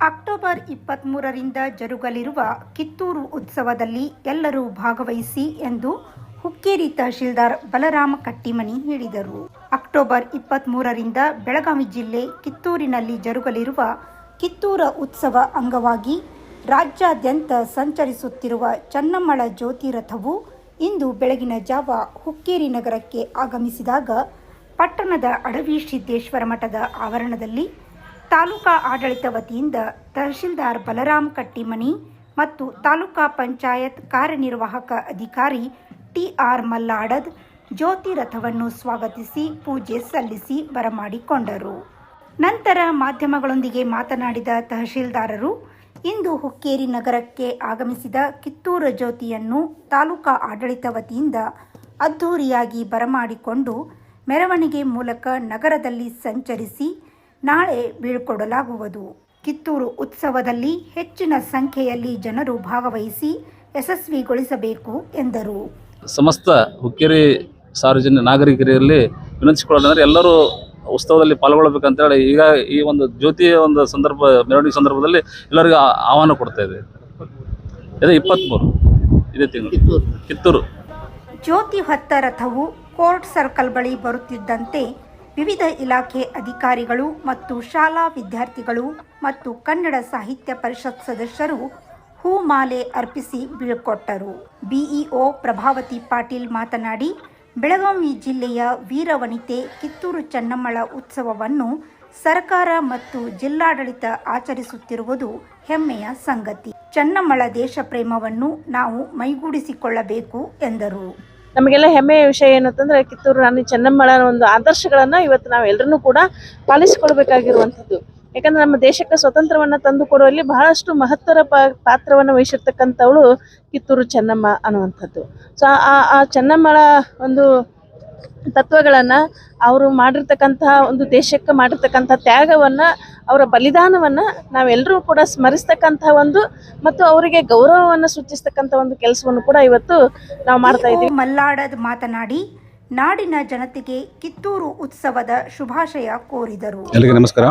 October ಇಪ್ಪತ್ತ್ಮೂರರಿಂದ ಜರುಗಲಿರುವ Kittur ಉತ್ಸವದಲ್ಲಿ ಎಲ್ಲರೂ ಭಾಗವಹಿಸಿ ಎಂದು ಹುಕ್ಕೇರಿ ತಹಶೀಲ್ದಾರ್ ಬಲರಾಮ ಕಟ್ಟಿಮನಿ ಹೇಳಿದರು. ಅಕ್ಟೋಬರ್ ಇಪ್ಪತ್ತ್ಮೂರರಿಂದ ಬೆಳಗಾವಿ ಜಿಲ್ಲೆ ಕಿತ್ತೂರಿನಲ್ಲಿ ಜರುಗಲಿರುವ ಕಿತ್ತೂರ ಉತ್ಸವ ಅಂಗವಾಗಿ ರಾಜ್ಯಾದ್ಯಂತ ಸಂಚರಿಸುತ್ತಿರುವ ಚನ್ನಮ್ಮಳ ಜ್ಯೋತಿ ರಥವು ಇಂದು ಬೆಳಗಿನ ಜಾವ ಹುಕ್ಕೇರಿ ನಗರಕ್ಕೆ ಆಗಮಿಸಿದಾಗ ಪಟ್ಟಣದ ಅಡವಿ ಸಿದ್ದೇಶ್ವರ ಮಠದ ಆವರಣದಲ್ಲಿ ತಾಲೂಕಾ ಆಡಳಿತ ವತಿಯಿಂದ ತಹಶೀಲ್ದಾರ್ ಬಲರಾಮ್ ಕಟ್ಟಿಮನಿ ಮತ್ತು ತಾಲೂಕಾ ಪಂಚಾಯತ್ ಕಾರ್ಯನಿರ್ವಾಹಕ ಅಧಿಕಾರಿ ಟಿಆರ್ ಮಲ್ಲಾಡದ್ ಜ್ಯೋತಿ ರಥವನ್ನು ಸ್ವಾಗತಿಸಿ ಪೂಜೆ ಸಲ್ಲಿಸಿ ಬರಮಾಡಿಕೊಂಡರು. ನಂತರ ಮಾಧ್ಯಮಗಳೊಂದಿಗೆ ಮಾತನಾಡಿದ ತಹಶೀಲ್ದಾರರು, ಇಂದು ಹುಕ್ಕೇರಿ ನಗರಕ್ಕೆ ಆಗಮಿಸಿದ ಕಿತ್ತೂರು ಜ್ಯೋತಿಯನ್ನು ತಾಲೂಕಾ ಆಡಳಿತ ವತಿಯಿಂದ ಅದ್ಧೂರಿಯಾಗಿ ಬರಮಾಡಿಕೊಂಡು, ಮೆರವಣಿಗೆ ಮೂಲಕ ನಗರದಲ್ಲಿ ಸಂಚರಿಸಿ ನಾಳೆ ಬೀಳ್ಕೊಡಲಾಗುವುದು. ಕಿತ್ತೂರು ಉತ್ಸವದಲ್ಲಿ ಹೆಚ್ಚಿನ ಸಂಖ್ಯೆಯಲ್ಲಿ ಜನರು ಭಾಗವಹಿಸಿ ಯಶಸ್ವಿಗೊಳಿಸಬೇಕು ಎಂದರು. ಸಮಸ್ತ ಹುಕ್ಕೇರಿ ಸಾರ್ವಜನಿಕ ನಾಗರಿಕರಲ್ಲಿ ವಿನಂತಿಸಿಕೊಳ್ಳೋದಂದ್ರೆ ಎಲ್ಲರೂ ಉತ್ಸವದಲ್ಲಿ ಪಾಲ್ಗೊಳ್ಬೇಕಂತೇಳಿ ಈಗ ಈ ಒಂದು ಜ್ಯೋತಿಯ ಒಂದು ಸಂದರ್ಭ ಮೆರವಣಿಗೆ ಸಂದರ್ಭದಲ್ಲಿ ಎಲ್ಲರಿಗೂ ಆಹ್ವಾನ ಕೊಡ್ತಾ ಇದೆ ಇದೇ ಇಪ್ಪತ್ತ್ಮೂರು ಇದೇ ತಿಂಗಳು. ಕಿತ್ತೂರು. ಜ್ಯೋತಿ ಹೊತ್ತ ರಥವು ಕೋರ್ಟ್ ಸರ್ಕಲ್ ಬಳಿ ಬರುತ್ತಿದ್ದಂತೆ ವಿವಿಧ ಇಲಾಖೆ ಅಧಿಕಾರಿಗಳು ಮತ್ತು ಶಾಲಾ ವಿದ್ಯಾರ್ಥಿಗಳು ಮತ್ತು ಕನ್ನಡ ಸಾಹಿತ್ಯ ಪರಿಷತ್ ಸದಸ್ಯರು ಹೂಮಾಲೆ ಅರ್ಪಿಸಿ ಬೀಳ್ಕೊಟ್ಟರು. ಬಿಇಒ ಪ್ರಭಾವತಿ ಪಾಟೀಲ್ ಮಾತನಾಡಿ, ಬೆಳಗಾವಿ ಜಿಲ್ಲೆಯ ವೀರವನಿತೆ ಕಿತ್ತೂರು ಚೆನ್ನಮ್ಮಳ ಉತ್ಸವವನ್ನು ಸರ್ಕಾರ ಮತ್ತು ಜಿಲ್ಲಾಡಳಿತ ಆಚರಿಸುತ್ತಿರುವುದು ಹೆಮ್ಮೆಯ ಸಂಗತಿ. ಚೆನ್ನಮ್ಮಳ ದೇಶ ಪ್ರೇಮವನ್ನು ನಾವು ಮೈಗೂಡಿಸಿಕೊಳ್ಳಬೇಕು ಎಂದರು. ನಮಗೆಲ್ಲ ಹೆಮ್ಮೆಯ ವಿಷಯ ಏನು ಅಂತಂದ್ರೆ ಕಿತ್ತೂರು ರಾಣಿ ಚೆನ್ನಮ್ಮಳ ಒಂದು ಆದರ್ಶಗಳನ್ನ ಇವತ್ತು ನಾವು ಎಲ್ಲರನ್ನೂ ಕೂಡ ಪಾಲಿಸಿಕೊಳ್ಬೇಕಾಗಿರುವಂಥದ್ದು ಯಾಕಂದ್ರೆ ನಮ್ಮ ದೇಶಕ್ಕೆ ಸ್ವತಂತ್ರವನ್ನ ತಂದು ಕೊಡುವಲ್ಲಿ ಬಹಳಷ್ಟು ಮಹತ್ತರ ಪಾತ್ರವನ್ನು ವಹಿಸಿರ್ತಕ್ಕಂಥವಳು ಕಿತ್ತೂರು ಚೆನ್ನಮ್ಮ ಅನ್ನುವಂಥದ್ದು. ಸೊ ಆ ಆ ಚೆನ್ನಮ್ಮಳ ಒಂದು ತತ್ವಗಳನ್ನ ಅವರು ಮಾಡಿರ್ತಕ್ಕಂತಹ ಒಂದು ದೇಶಕ್ಕೆ ಮಾಡಿರ್ತಕ್ಕಂಥ ತ್ಯಾಗವನ್ನ ಅವರ ಬಲಿದಾನವನ್ನ ನಾವೆಲ್ಲರೂ ಕೂಡ ಸ್ಮರಿಸ್ತಕ್ಕಂತಹ ಒಂದು ಮತ್ತು ಅವರಿಗೆ ಗೌರವವನ್ನು ಸೂಚಿಸ್ತಕ್ಕಂಥ ಒಂದು ಕೆಲಸವನ್ನು ಕೂಡ ಇವತ್ತು ನಾವು ಮಾಡ್ತಾ ಇದ್ದೀವಿ. ಮಲ್ಲಾಡದ್ ಮಾತನಾಡಿ ನಾಡಿನ ಜನತೆಗೆ ಕಿತ್ತೂರು ಉತ್ಸವದ ಶುಭಾಶಯ ಕೋರಿದರು. ಎಲ್ಲರಿಗೂ ನಮಸ್ಕಾರ.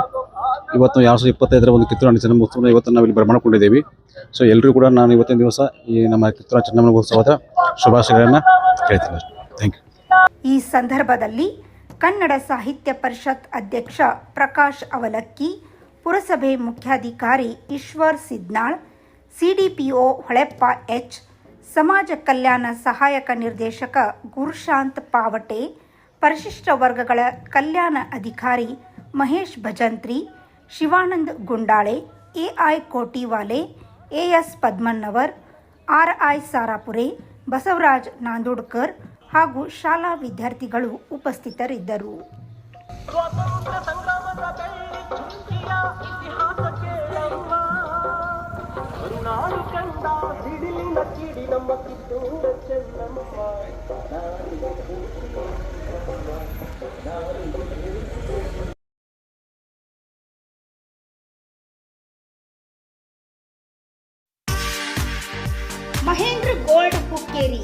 ಇವತ್ತು ಎರಡು ಸಾವಿರದ ಇಪ್ಪತ್ತೈದರ ಒಂದು ಕಿತ್ತೂರು ರಾಣಿ ಚೆನ್ನಮ್ಮ ಉತ್ಸವನ ಇವತ್ತು ನಾವು ಇಲ್ಲಿ ಬರಮಾಡಿಕೊಂಡಿದ್ದೇವೆ ಸೊ ಎಲ್ಲರೂ ಕೂಡ ನಾನು ಇವತ್ತಿನ ದಿವಸ ಈ ನಮ್ಮ ಕಿತ್ತೂರು ಚೆನ್ನಮ್ಮ ಉತ್ಸವದ ಶುಭಾಶಯಗಳನ್ನು ಹೇಳ್ತೀನಿ ಥ್ಯಾಂಕ್ ಯು ಈ ಸಂದರ್ಭದಲ್ಲಿ ಕನ್ನಡ ಸಾಹಿತ್ಯ ಪರಿಷತ್ ಅಧ್ಯಕ್ಷ ಪ್ರಕಾಶ್ ಅವಲಕ್ಕಿ, ಪುರಸಭೆ ಮುಖ್ಯಾಧಿಕಾರಿ ಈಶ್ವರ್ ಸಿದ್ನಾಳ್, ಸಿಡಿಪಿಒ ಹೊಳೆಪ್ಪ ಎಚ್, ಸಮಾಜ ಕಲ್ಯಾಣ ಸಹಾಯಕ ನಿರ್ದೇಶಕ ಗುರುಶಾಂತ್ ಪಾವಟೆ, ಪರಿಶಿಷ್ಟ ವರ್ಗಗಳ ಕಲ್ಯಾಣ ಅಧಿಕಾರಿ Mahesh Bhajantri, Shivanand Gundale, AI Kotiwale, AS Padmannavar RI Sarapure, Basavaraj Nandodkar ಹಾಗೂ ಶಾಲಾ ವಿದ್ಯಾರ್ಥಿಗಳು ಉಪಸ್ಥಿತರಿದ್ದರು. ಮಹೇಂದ್ರ ಗೋಲ್ಡ್ ಹುಕ್ಕೇರಿ.